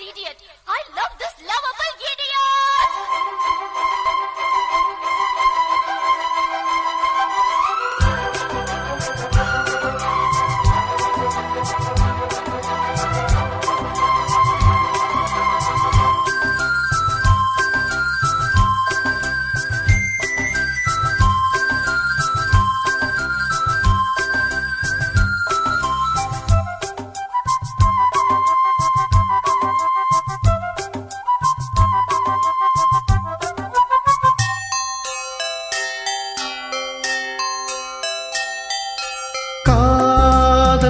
idiot. I love this lovable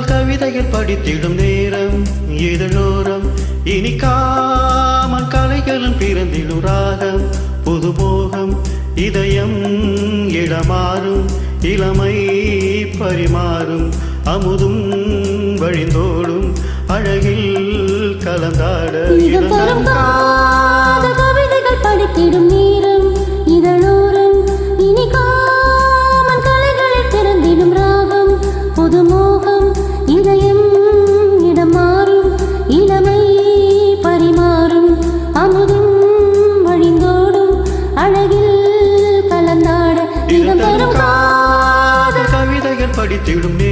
காதல் கவிதைகள் படித்திடும் நேரம் இதழோரம் இனி காமன் கலைகளும் பிறந்திடும் ராகம். புதுமோகம் இதயம் இடமாறும் இளமை பரிமாறும். அமுதும் வழிந்தோடும் அழகில் கலந்தாட கவிதைகள் படித்திடும் நேரம் கவிதைகள் படித்திடும் நேரம்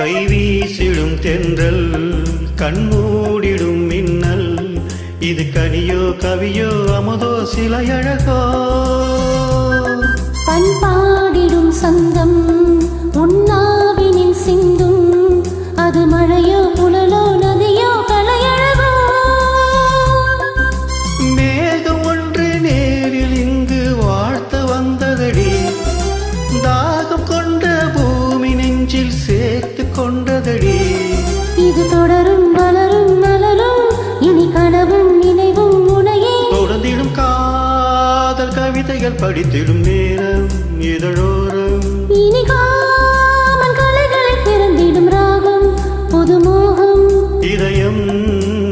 கைவீசிடும் தென்றல் கண்மூடிடும் மின்னல். இது கனியோ கவியோ அமுதோ சிலையழகோ. பண்பாடிடும் சங்கம் உன்னா கவிதைகள் படித்திடும் நேரம் இதழோரம். பிறந்திடும் ராகம் புதுமோகம். இதயம்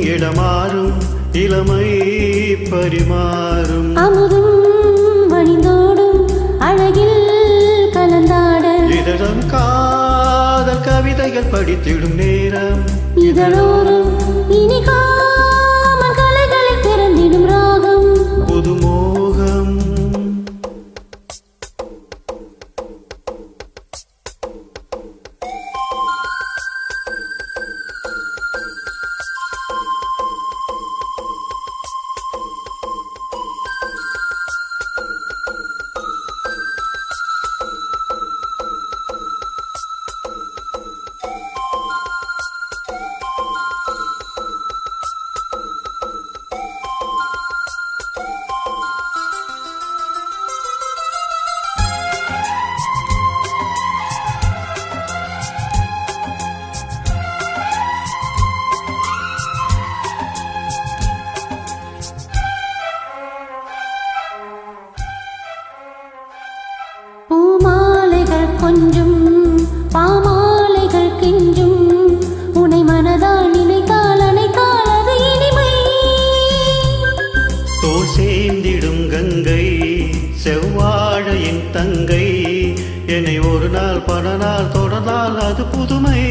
இடமாறும் இளமை பரிமாறும். அமுதும் வழிந்தோடும் அழகில் கலந்தாட. இதழம் காதல் கவிதைகள் படித்திடும் நேரம் இதழோரம் இனி சேர்ந்திடும் கங்கை செவ்வாழையின் தங்கை. என்னை ஒரு நாள் பல நாள் தொடர்ந்தால் அது புதுமை.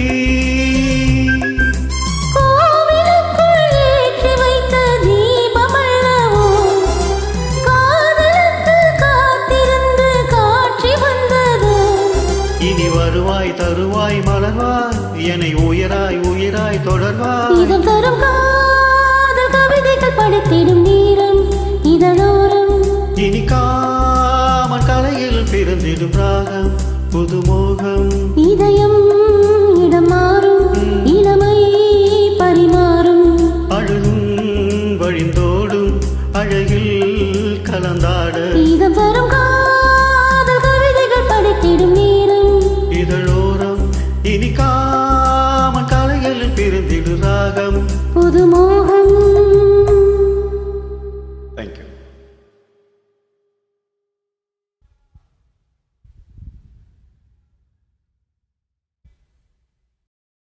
இனி வருவாய் தருவாய் மலர்வாய். என்னை உயராய் உயிராய் தொடர்வாய். இதம் தரும் காதல் கவிதைகள் படித்திடும் நேரம் புதுமோகம் இதயம் இடம் மாறும் இளமை பரிமாறும். அழுதும் வழிந்தோடும் அழகில் கலந்தாட இதம் தரும் காதல் கவிதைகள் படித்திடும் நேரம். இதழோரம் இனி காமன் கலையில் ராகம். புது மோகம். தேங்க்யூ